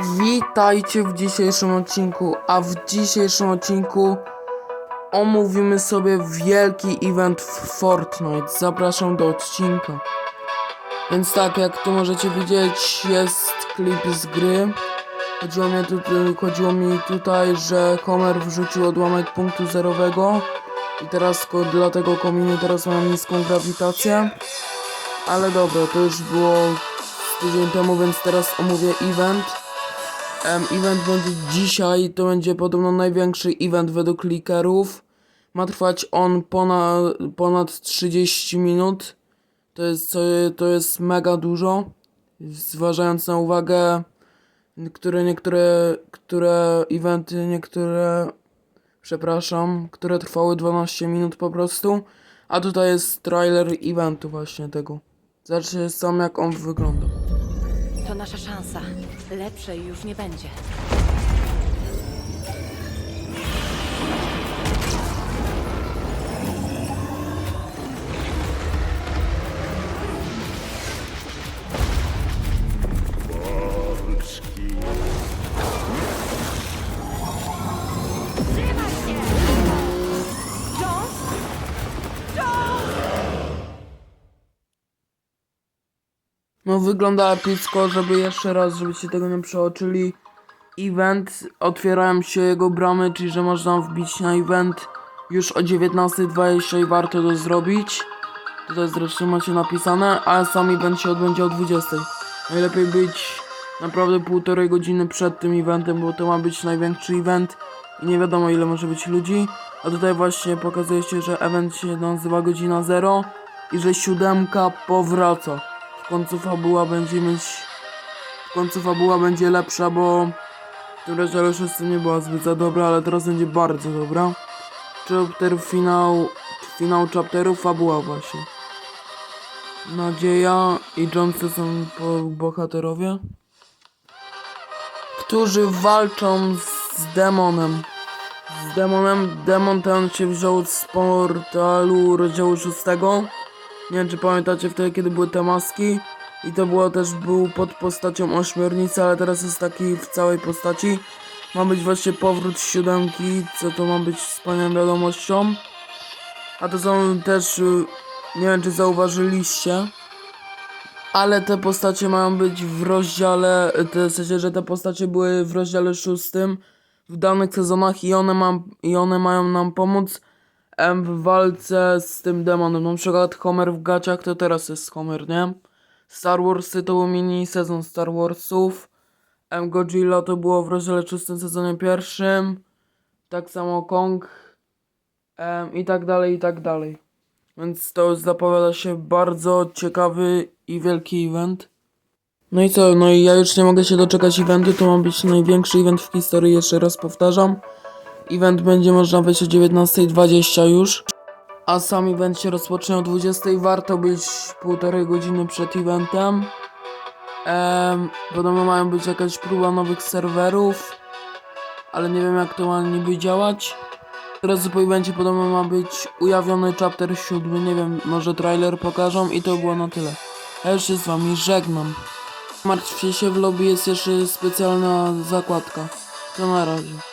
Witajcie w dzisiejszym odcinku, a w dzisiejszym odcinku omówimy sobie wielki event w Fortnite. Zapraszam do odcinka. Więc tak, jak tu możecie widzieć, jest klip z gry. Chodziło mi, tu, chodziło mi tutaj, że Homer wrzucił odłamek punktu zerowego i teraz ko- dla tego kominu teraz mam niską grawitację. Ale dobra, to już było tydzień temu, więc teraz omówię event. Em, event będzie dzisiaj, to będzie podobno największy event według likerów. Ma trwać on ponad, ponad 30 minut. To jest, to jest mega dużo. Zważając na uwagę, które niektóre, które eventy, niektóre, przepraszam, które trwały 12 minut po prostu. A tutaj jest trailer eventu właśnie tego. Zacznę sam jak on wygląda. To nasza szansa. Lepszej już nie będzie. No wygląda epicko, żeby jeszcze raz, żebyście tego nie przeoczyli. Event, otwierają się jego bramy, czyli że można wbić na event już o 19.20 i warto to zrobić. Tutaj zresztą macie napisane, a sam event się odbędzie o 20.00. Najlepiej być naprawdę półtorej godziny przed tym eventem, bo to ma być największy event i nie wiadomo ile może być ludzi. A tutaj właśnie pokazuje się, że event się nazywa godzina 0 i że siódemka powraca. Końcu fabuła będzie mieć... W końcu fabuła będzie lepsza, bo... Rozdziale 6 nie była zbyt za dobra, ale teraz będzie bardzo dobra. Chapter finał... Finał chapteru, fabuła właśnie. Nadzieja i Johnson są bohaterowie, którzy walczą z demonem. Z demonem, demon ten się wziął z portalu rozdziału 6. Nie wiem czy pamiętacie wtedy kiedy były te maski i to było też był pod postacią ośmiornicy, ale teraz jest taki w całej postaci. Ma być właśnie powrót siódemki, co to ma być wspaniałą wiadomością. A to są też, y, nie wiem czy zauważyliście, ale te postacie mają być w rozdziale, te, w sensie, że te postacie były w rozdziale szóstym w danych sezonach i one, mam, i one mają nam pomóc em, w walce z tym demonem. Na przykład Homer w gaciach to teraz jest Homer, nie? Star Warsy to był mini sezon Star Warsów. Em, Godzilla to było w rozdziale szóstym sezonie pierwszym. Tak samo Kong. Em, I tak dalej, i tak dalej. Więc to zapowiada się bardzo ciekawy i wielki event. No i co, no i ja już nie mogę się doczekać eventu, to ma być największy event w historii, jeszcze raz powtarzam. Event będzie można wejść o 19.20 już. A sam event się rozpocznie o 20.00, warto być półtorej godziny przed eventem. Ehm, podobno mają być jakaś próba nowych serwerów, ale nie wiem jak to ma niby działać. Teraz po evencie podobno ma być ujawniony chapter 7, nie wiem, może trailer pokażą i to było na tyle. Ja już się z wami żegnam. Martwcie się, w lobby jest jeszcze specjalna zakładka. To na razie.